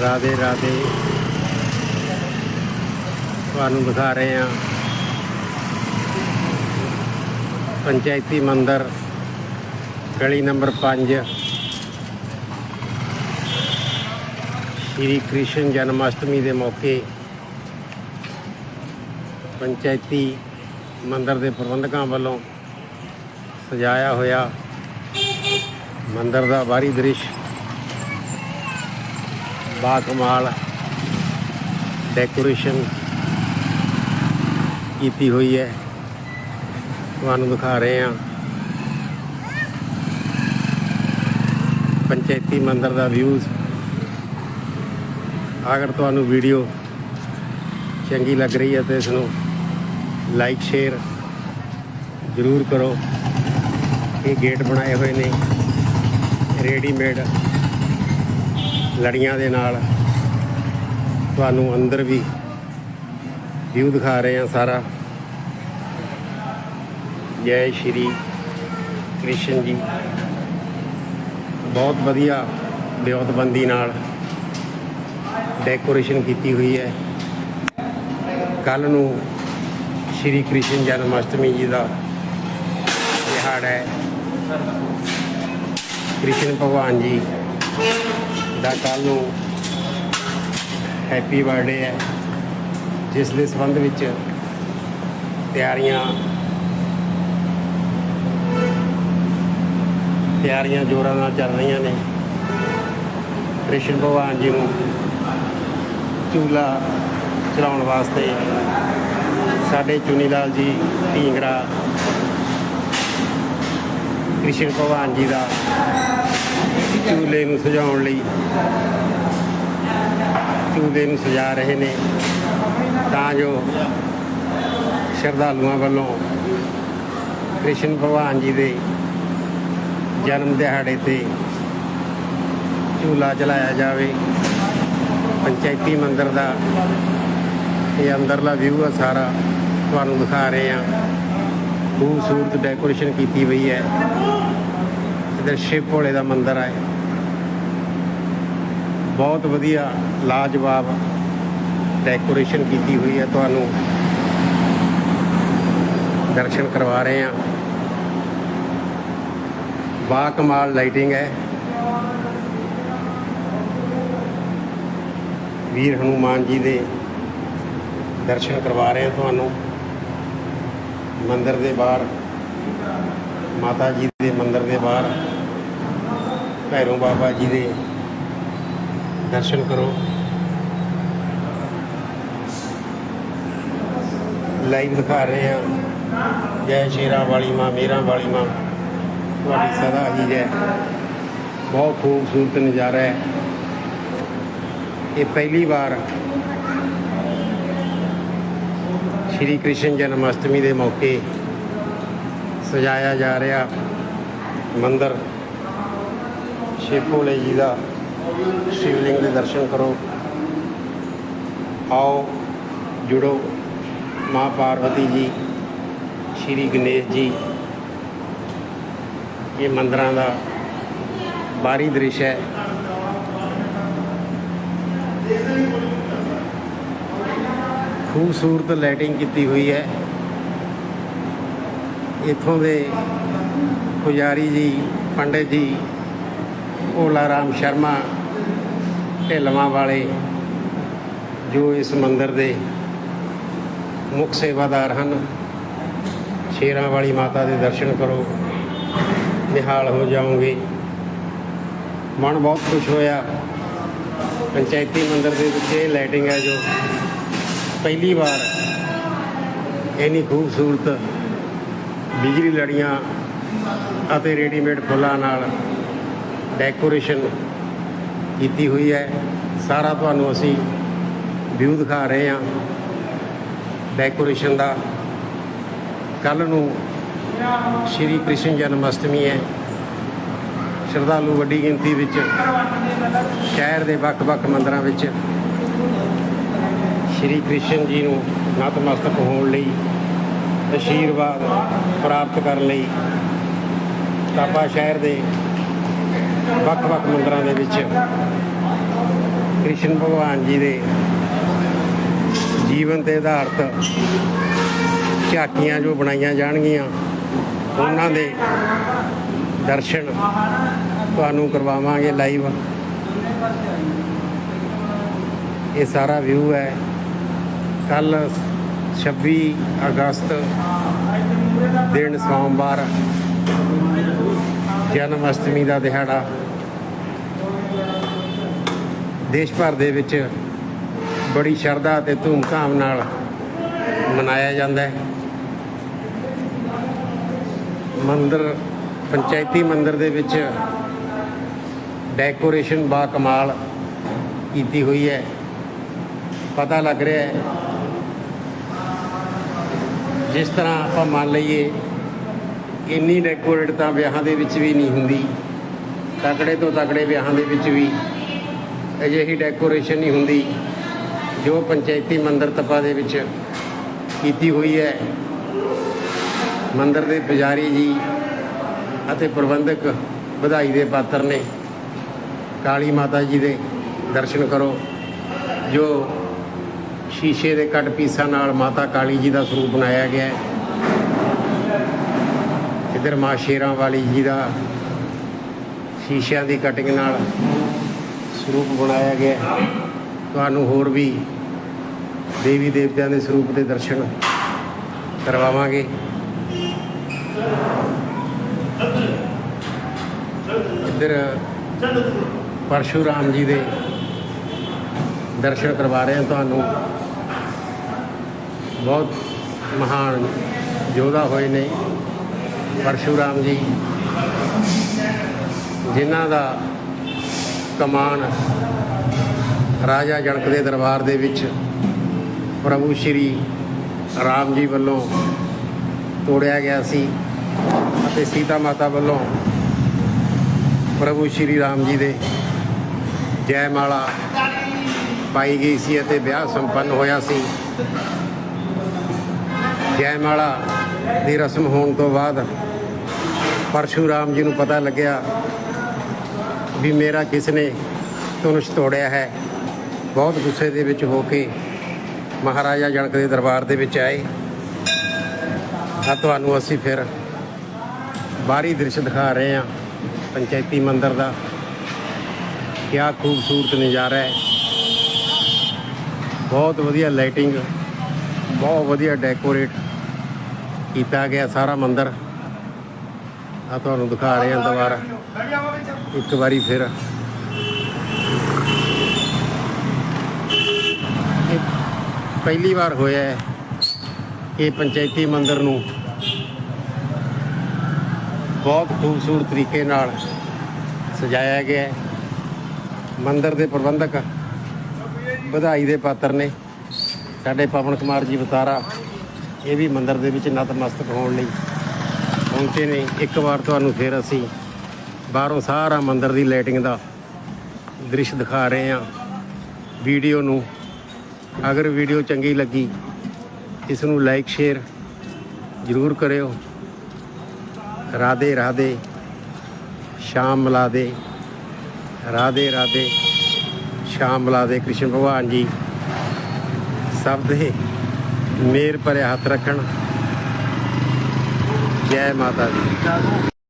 ਰਾਦੇ ਰਾਦੇ ਤੁਹਾਨੂੰ ਦਿਖਾ ਰਹੇ ਹਾਂ। ਪੰਚਾਇਤੀ ਮੰਦਰ, ਗਲੀ ਨੰਬਰ 5 ਸ਼੍ਰੀ ਕ੍ਰਿਸ਼ਨ ਜਨਮ ਅਸ਼ਟਮੀ ਦੇ ਮੌਕੇ ਪੰਚਾਇਤੀ ਮੰਦਰ ਦੇ ਪ੍ਰਬੰਧਕਾਂ ਵੱਲੋਂ ਸਜਾਇਆ ਹੋਇਆ ਮੰਦਰ ਦਾ ਬਾਹਰੀ ਦ੍ਰਿਸ਼ ਬਾ ਕਮਾਲ ਡੈਕੋਰੇਸ਼ਨ ਕੀਤੀ ਹੋਈ ਹੈ। ਤੁਹਾਨੂੰ ਦਿਖਾ ਰਹੇ ਹਾਂ। ਪੰਚਾਇਤੀ ਮੰਦਰ ਦਾ ਵਿਊਜ਼ ਅਗਰ ਤੁਹਾਨੂੰ ਵੀਡੀਓ ਚੰਗੀ ਲੱਗ ਰਹੀ ਹੈ ਤਾਂ ਇਸ ਨੂੰ ਲਾਈਕ ਸ਼ੇਅਰ ਜ਼ਰੂਰ ਕਰੋ। ਇਹ ਗੇਟ ਬਣਾਏ ਹੋਏ ਨੇ। ਰੈਡੀਮੇਡ ਲੜੀਆਂ ਦੇ ਨਾਲ ਤੁਹਾਨੂੰ ਅੰਦਰ ਵੀ ਵਿਊ ਦਿਖਾ ਰਹੇ ਹਾਂ ਸਾਰਾ। ਜੈ ਸ਼੍ਰੀ ਕ੍ਰਿਸ਼ਨ ਜੀ। ਬਹੁਤ ਵਧੀਆ ਵਿਉਂਤਬੰਦੀ ਨਾਲ ਡੈਕੋਰੇਸ਼ਨ ਕੀਤੀ ਹੋਈ ਹੈ। ਕੱਲ ਨੂੰ ਸ਼੍ਰੀ ਕ੍ਰਿਸ਼ਨ ਜਨਮ ਅਸ਼ਟਮੀ ਜੀ ਦਾ ਦਿਹਾੜਾ ਹੈ। ਕ੍ਰਿਸ਼ਨ ਭਗਵਾਨ ਜੀ ਦਾ ਕੱਲ ਨੂੰ ਹੈਪੀ ਬਰਥਡੇ ਹੈ, ਜਿਸ ਦੇ ਸੰਬੰਧ ਵਿੱਚ ਤਿਆਰੀਆਂ ਤਿਆਰੀਆਂ ਜੋਰਾਂ ਨਾਲ ਚੱਲ ਰਹੀਆਂ ਨੇ। ਕ੍ਰਿਸ਼ਨ ਭਗਵਾਨ ਜੀ ਨੂੰ ਝੂਲਾ ਚਲਾਉਣ ਵਾਸਤੇ ਸਾਡੇ ਚੁਨੀ ਲਾਲ ਜੀ, ਢੀਂਗਰਾ, ਕ੍ਰਿਸ਼ਨ ਭਗਵਾਨ ਜੀ ਦਾ ਝੂਲੇ ਨੂੰ ਸਜਾਉਣ ਲਈ ਝੂਲੇ ਨੂੰ ਸਜਾ ਰਹੇ ਨੇ। ਤਾਂ ਜੋ ਸ਼ਰਧਾਲੂਆਂ ਵੱਲੋਂ ਕ੍ਰਿਸ਼ਨ ਭਗਵਾਨ ਜੀ ਦੇ ਜਨਮ ਦਿਹਾੜੇ ਤੇ ਝੂਲਾ ਚਲਾਇਆ ਜਾਵੇ। ਪੰਚਾਇਤੀ ਮੰਦਿਰ ਦਾ ਇਹ ਅੰਦਰਲਾ ਵਿਊ ਆ ਸਾਰਾ ਤੁਹਾਨੂੰ ਦਿਖਾ ਰਹੇ ਹਾਂ। ਖੂਬਸੂਰਤ ਡੈਕੋਰੇਸ਼ਨ ਕੀਤੀ ਹੋਈ ਹੈ। ਇਧਰ ਸ਼ਿਵ ਭੋਲੇ ਦਾ ਮੰਦਿਰ ਹੈ ਬਹੁਤ ਵਧੀਆ ਲਾਜਵਾਬ ਡੈਕੋਰੇਸ਼ਨ ਕੀਤੀ ਹੋਈ ਹੈ। ਤੁਹਾਨੂੰ ਦਰਸ਼ਨ ਕਰਵਾ ਰਹੇ ਹਾਂ। ਬਾ ਕਮਾਲ ਲਾਈਟਿੰਗ ਹੈ। ਵੀਰ ਹਨੂਮਾਨ ਜੀ ਦੇ ਦਰਸ਼ਨ ਕਰਵਾ ਰਹੇ ਹਾਂ ਤੁਹਾਨੂੰ। ਮੰਦਿਰ ਦੇ ਬਾਹਰ, ਮਾਤਾ ਜੀ ਦੇ ਮੰਦਿਰ ਦੇ ਬਾਹਰ, ਭੈਰੋ ਬਾਬਾ ਜੀ ਦੇ ਦਰਸ਼ਨ ਕਰੋ। ਲਾਈਵ ਦਿਖਾ ਰਹੇ ਹਾਂ ਜੈ ਸ਼ੇਰਾਂ ਵਾਲੀ ਮਾਂ, ਮੇਰਾ ਵਾਲੀ ਮਾਂ। ਤੁਹਾਡੀ ਸਦਾ ਹੀ ਜੈ ਬਹੁਤ ਖੂਬਸੂਰਤ ਨਜ਼ਾਰਾ ਹੈ। ਇਹ ਪਹਿਲੀ ਵਾਰ ਸ਼੍ਰੀ ਕ੍ਰਿਸ਼ਨ ਜਨਮ ਅਸ਼ਟਮੀ ਦੇ ਮੌਕੇ ਸਜਾਇਆ ਜਾ ਰਿਹਾ ਮੰਦਰ ਸ਼ਿਵ ਭੋਲੇ ਜੀ ਦਾ। ਸ਼ਿਵਲਿੰਗ ਦੇ ਦਰਸ਼ਨ ਕਰੋ। ਆਓ, ਜੁੜੋ। ਮਾਂ ਪਾਰਵਤੀ ਜੀ, ਸ਼੍ਰੀ ਗਣੇਸ਼ ਜੀ। ਇਹ ਮੰਦਰਾਂ ਦਾ ਬਾਹਰੀ ਦ੍ਰਿਸ਼ ਹੈ। ਖੂਬਸੂਰਤ ਲਾਈਟਿੰਗ ਕੀਤੀ ਹੋਈ ਹੈ। ਇਥੋਂ ਦੇ ਪੁਜਾਰੀ ਜੀ, ਪੰਡਿਤ ਜੀ, ਭੋਲਾ ਰਾਮ ਸ਼ਰਮਾ ਢਿਲਵਾਂ ਵਾਲੇ ਜੋ ਇਸ ਮੰਦਿਰ ਦੇ ਮੁੱਖ ਸੇਵਾਦਾਰ ਹਨ, ਸ਼ੇਰਾਂ ਵਾਲੀ ਮਾਤਾ ਦੇ ਦਰਸ਼ਨ ਕਰੋ, ਨਿਹਾਲ ਹੋ ਜਾਓਗੇ। ਮਨ ਬਹੁਤ ਖੁਸ਼ ਹੋਇਆ। ਪੰਚਾਇਤੀ ਮੰਦਿਰ ਦੇ ਵਿੱਚ ਇਹ ਲਾਈਟਿੰਗ ਹੈ ਜੋ ਪਹਿਲੀ ਵਾਰ ਇੰਨੀ ਖੂਬਸੂਰਤ ਬਿਜਲੀ ਲੜੀਆਂ ਅਤੇ ਰੈਡੀਮੇਡ ਫੁੱਲਾਂ ਨਾਲ ਡੈਕੋਰੇਸ਼ਨ ਕੀਤੀ ਹੋਈ ਹੈ। ਸਾਰਾ ਤੁਹਾਨੂੰ ਅਸੀਂ ਵਿਊ ਦਿਖਾ ਰਹੇ ਹਾਂ। ਡੈਕੋਰੇਸ਼ਨ ਦਾ। ਕੱਲ ਨੂੰ ਸ਼੍ਰੀ ਕ੍ਰਿਸ਼ਨ ਜਨਮ ਅਸ਼ਟਮੀ ਹੈ। ਸ਼ਰਧਾਲੂ ਵੱਡੀ ਗਿਣਤੀ ਵਿੱਚ, ਸ਼ਹਿਰ ਦੇ ਵੱਖ-ਵੱਖ ਮੰਦਰਾਂ ਵਿੱਚ ਸ਼੍ਰੀ ਕ੍ਰਿਸ਼ਨ ਜੀ ਨੂੰ ਨਤਮਸਤਕ ਹੋਣ ਲਈ ਅਸ਼ੀਰਵਾਦ ਪ੍ਰਾਪਤ ਕਰਨ ਲਈ ਤਾਪਾ ਸ਼ਹਿਰ ਦੇ ਵੱਖ-ਵੱਖ ਮੰਦਰਾਂ ਦੇ ਵਿੱਚ ਕ੍ਰਿਸ਼ਨ ਭਗਵਾਨ ਜੀ ਦੇ ਜੀਵਨ ਤੇ ਆਧਾਰਿਤ ਝਾਕੀਆਂ ਜੋ ਬਣਾਈਆਂ ਜਾਣਗੀਆਂ, ਉਹਨਾਂ ਦੇ ਦਰਸ਼ਨ ਤੁਹਾਨੂੰ ਕਰਵਾਵਾਂਗੇ ਲਾਈਵ। ਇਹ ਸਾਰਾ ਵਿਊ ਹੈ। ਕੱਲ 26 ਅਗਸਤ, ਦਿਨ ਸੋਮਵਾਰ ਜਨਮ ਅਸ਼ਟਮੀ ਦਾ ਦਿਹਾੜਾ? ਦੇਸ਼ ਭਰ ਦੇ ਵਿੱਚ ਬੜੀ ਸ਼ਰਧਾ ਤੇ ਧੂਮਧਾਮ ਨਾਲ ਮਨਾਇਆ ਜਾਂਦਾ ਹੈ। ਮੰਦਰ, ਪੰਚਾਇਤੀ ਮੰਦਰ ਦੇ ਵਿੱਚ ਡੈਕੋਰੇਸ਼ਨ ਬਾ ਕਮਾਲ ਕੀਤੀ ਹੋਈ ਹੈ। ਪਤਾ ਲੱਗ ਰਿਹਾ ਹੈ, ਜਿਸ ਤਰ੍ਹਾਂ ਆਪਾਂ ਮੰਨ ਲਈਏ ਇੰਨੀ ਡੈਕੋਰੇਟ ਤਾਂ ਵਿਆਹਾਂ ਦੇ ਵਿੱਚ ਵੀ ਨਹੀਂ ਹੁੰਦੀ। ਤਕੜੇ ਤੋਂ ਤਕੜੇ ਵਿਆਹਾਂ ਦੇ ਵਿੱਚ ਵੀ ਅਜਿਹੀ ਡੈਕੋਰੇਸ਼ਨ ਨਹੀਂ ਹੁੰਦੀ, ਜੋ ਪੰਚਾਇਤੀ ਮੰਦਰ ਤਪਾ ਦੇ ਵਿੱਚ ਕੀਤੀ ਹੋਈ ਹੈ। ਮੰਦਰ ਦੇ ਪੁਜਾਰੀ ਜੀ ਅਤੇ ਪ੍ਰਬੰਧਕ ਵਧਾਈ ਦੇ ਪਾਤਰ ਨੇ, ਕਾਲੀ ਮਾਤਾ ਜੀ ਦੇ ਦਰਸ਼ਨ ਕਰੋ, ਜੋ ਸ਼ੀਸ਼ੇ ਦੇ ਕੱਟ ਪੀਸਾਂ ਨਾਲ ਮਾਤਾ ਕਾਲੀ ਜੀ ਦਾ ਸਰੂਪ ਬਣਾਇਆ ਗਿਆ ਹੈ। ਇਧਰ ਮਾਂ ਸ਼ੇਰਾਂ ਵਾਲੀ ਜੀ ਦਾ ਸ਼ੀਸ਼ਿਆਂ ਦੀ ਕਟਿੰਗ ਨਾਲ ਸਰੂਪ ਬਣਾਇਆ ਗਿਆ ਤੁਹਾਨੂੰ ਹੋਰ ਵੀ ਦੇਵੀ ਦੇਵਤਿਆਂ ਦੇ ਸਰੂਪ ਦੇ ਦਰਸ਼ਨ ਕਰਵਾਵਾਂਗੇ। ਇੱਧਰ ਪਰਸ਼ੂਰਾਮ ਜੀ ਦੇ ਦਰਸ਼ਨ ਕਰਵਾ ਰਹੇ ਹਾਂ ਤੁਹਾਨੂੰ। ਬਹੁਤ ਮਹਾਨ ਯੋਧਾ ਹੋਏ ਨੇ। ਪਰਸ਼ੂਰਾਮ ਜੀ, ਜਿਨ੍ਹਾਂ ਦਾ ਕਮਾਨ ਰਾਜਾ ਜਨਕ ਦੇ ਦਰਬਾਰ ਦੇ ਵਿੱਚ ਪ੍ਰਭੂ ਸ਼੍ਰੀ ਰਾਮ ਜੀ ਵੱਲੋਂ ਤੋੜਿਆ ਗਿਆ ਸੀ ਅਤੇ ਸੀਤਾ ਮਾਤਾ ਵੱਲੋਂ ਪ੍ਰਭੂ ਸ਼੍ਰੀ ਰਾਮ ਜੀ ਦੇ ਜੈ ਮਾਲਾ ਪਾਈ ਗਈ ਸੀ ਅਤੇ ਵਿਆਹ ਸੰਪੰਨ ਹੋਇਆ ਸੀ। ਜੈ ਮਾਲਾ ਦੀ ਰਸਮ ਹੋਣ ਤੋਂ ਬਾਅਦ ਪਰਸ਼ੂਰਾਮ ਜੀ ਨੂੰ ਪਤਾ ਲੱਗਿਆ ਵੀ ਮੇਰਾ ਕਿਸ ਨੇ ਧਨੁਸ਼ ਤੋੜਿਆ ਹੈ। ਬਹੁਤ ਗੁੱਸੇ ਦੇ ਵਿੱਚ ਹੋ ਕੇ ਮਹਾਰਾਜਾ ਜਨਕ ਦੇ ਦਰਬਾਰ ਦੇ ਵਿੱਚ ਆਏ। ਆ ਤੁਹਾਨੂੰ ਅਸੀਂ ਫਿਰ ਬਾਹਰੀ ਦ੍ਰਿਸ਼ ਦਿਖਾ ਰਹੇ ਹਾਂ, ਪੰਚਾਇਤੀ ਮੰਦਿਰ ਦਾ। ਕਿਆ ਖੂਬਸੂਰਤ ਨਜ਼ਾਰਾ ਹੈ। ਬਹੁਤ ਵਧੀਆ ਲਾਈਟਿੰਗ ਬਹੁਤ ਵਧੀਆ ਡੈਕੋਰੇਟ ਕੀਤਾ ਗਿਆ ਸਾਰਾ ਮੰਦਿਰ। ਆ ਤੁਹਾਨੂੰ ਦਿਖਾ ਰਹੇ ਹਾਂ ਦੁਬਾਰਾ। ਇੱਕ ਵਾਰੀ ਫਿਰ। ਇਹ ਪਹਿਲੀ ਵਾਰ ਹੋਇਆ ਹੈ ਕਿ ਪੰਚਾਇਤੀ ਮੰਦਿਰ ਨੂੰ। ਬਹੁਤ ਖੂਬਸੂਰਤ ਤਰੀਕੇ ਨਾਲ ਸਜਾਇਆ ਗਿਆ ਹੈ। ਮੰਦਿਰ ਦੇ ਪ੍ਰਬੰਧਕ, ਵਧਾਈ ਦੇ ਪਾਤਰ ਨੇ। ਸਾਡੇ ਪਵਨ ਕੁਮਾਰ ਜੀ ਬਤਾਰਾ ਇਹ ਵੀ ਮੰਦਿਰ ਦੇ ਵਿੱਚ ਨਤਮਸਤਕ ਹੋਣ ਲਈ ਪਹੁੰਚੇ ਨੇ। ਇੱਕ ਵਾਰ ਤੁਹਾਨੂੰ ਫਿਰ ਅਸੀਂ ਬਾਹਰੋਂ ਸਾਰਾ ਮੰਦਿਰ ਦੀ ਲਾਈਟਿੰਗ ਦਾ ਦ੍ਰਿਸ਼ ਦਿਖਾ ਰਹੇ ਹਾਂ। ਵੀਡੀਓ ਨੂੰ ਅਗਰ ਵੀਡੀਓ ਚੰਗੀ ਲੱਗੀ, ਇਸ ਨੂੰ ਲਾਈਕ ਸ਼ੇਅਰ ਜ਼ਰੂਰ ਕਰਿਓ। ਰਾਧੇ ਰਾਧੇ, ਸ਼ਾਮ ਮਿਲਾ ਦੇ ਰਾਧੇ ਰਾਧੇ, ਸ਼ਾਮ ਮਿਲਾ ਦੇ ਕ੍ਰਿਸ਼ਨ ਭਗਵਾਨ ਜੀ, ਸਭ ਦੇ ਮੇਰ ਭਰੇ ਹੱਥ ਰੱਖਣ। ਜੈ ਮਾਤਾ ਦੀ।